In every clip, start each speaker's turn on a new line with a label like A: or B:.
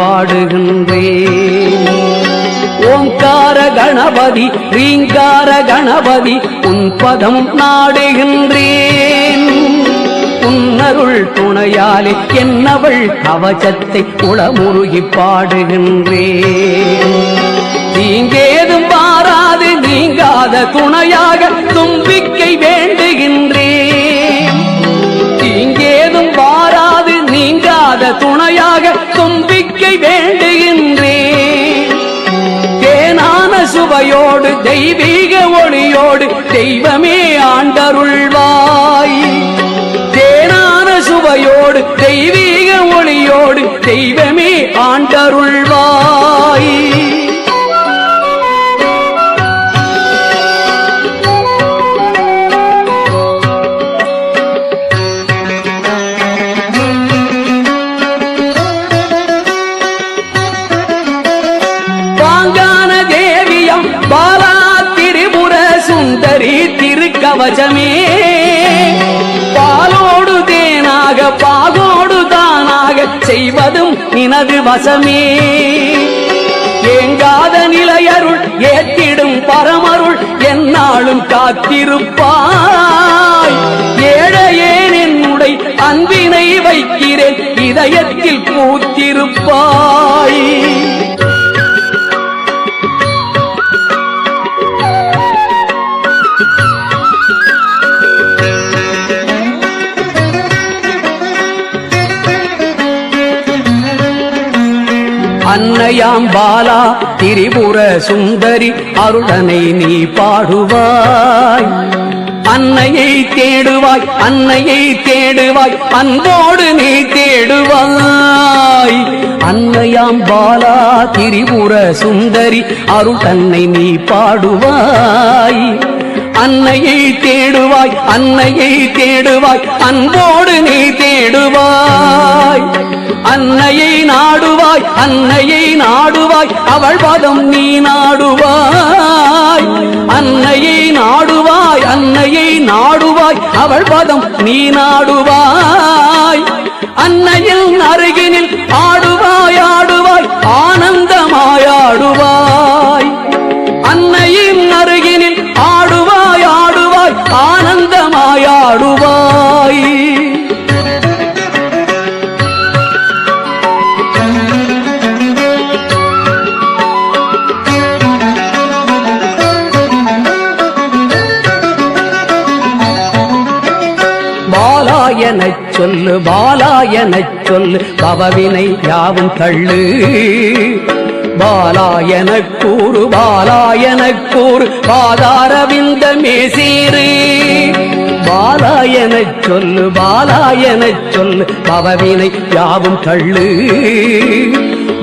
A: பாடுகின்றேன். ஓங்கார கணபதி ரீங்கார கணபதி உன் பதம் நாடுகின்றேன். உன்னருள் துணையாலே என்னவள் கவசத்தை உளமுருகி பாடுகின்றேன். தீங்கேதும் பாராது நீங்காத துணையாக தும்ப தும்பிக்கை வேண்டுகின்றேன். தேனான சுவையோடு தெய்வீக ஒளியோடு தெய்வமே ஆண்டருள்வாய். தேனான சுவையோடு தெய்வீக ஒளியோடு தெய்வமே ஆண்டருள்வாய். திருக்கவசமே பாலோடு தேனாக பாகோடு தானாக செய்வதும் நினது வசமே. ஏங்காத நிலையருள் ஏத்திடும் பரமருள் என்னாலும் காத்திருப்பாய். ஏழையேன் என்னுடைய அன்பினை வைக்கிறேன் இதயத்தில் பூத்திருப்பாய். Thank you. அன்னையாம் பாலா திரிபுர சுந்தரி அருளனை நீ பாடுவாய். அன்னையை தேடுவாய் அன்னையை தேடுவாய் அன்போடு நீ தேடுவாய். அன்னையாம் பாலா திரிபுர சுந்தரி அருள் தன்னை நீ பாடுவாய். அன்னையை தேடுவாய் அன்னையை தேடுவாய் அன்போடு நீ தேடுவாய். அன்னையை நாடு நாடுவாய் அன்னையை நாடுவாய் அவள் பதம் நீ நாடுவாய். அன்னையை நாடுவாய் அன்னையை நாடுவாய் அவள் பதம் நீ நாடுவாய். அன்னையில் அருகினில் எனச் சொல்லு பாலா எனச் சொல்லு பவவினை யாவும் தள்ளு. பாலா எனக் கூறு பாலா எனக் கூறு பாதாரவிந்த மேசீரு பாலா எனச் சொல்லு பாலா எனச் சொல்லு பவவினை யாவும் தள்ளு.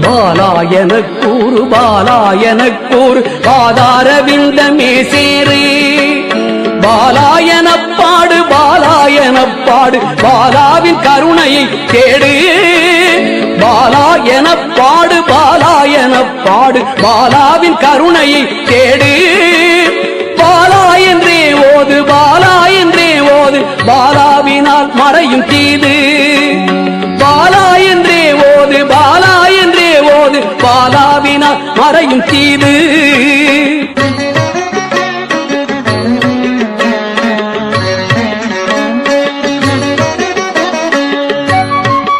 A: பாலா எனக் கூறு பாலா எனக் கூறு பாதாரவிந்த மேசேரு எனப்பாடு. பாலாவின் கருணையை தேடு பாலா எனப்பாடு பாலா எனப்பாடு. பாலாவின் கருணையை தேடு பாலா என்றே ஓது பாலா என்றே ஓது. பாலாவினால் மறையும் தீது. பாலா என்றே ஓது பாலா என்றே ஓது. பாலாவினால் மறையும் தீது.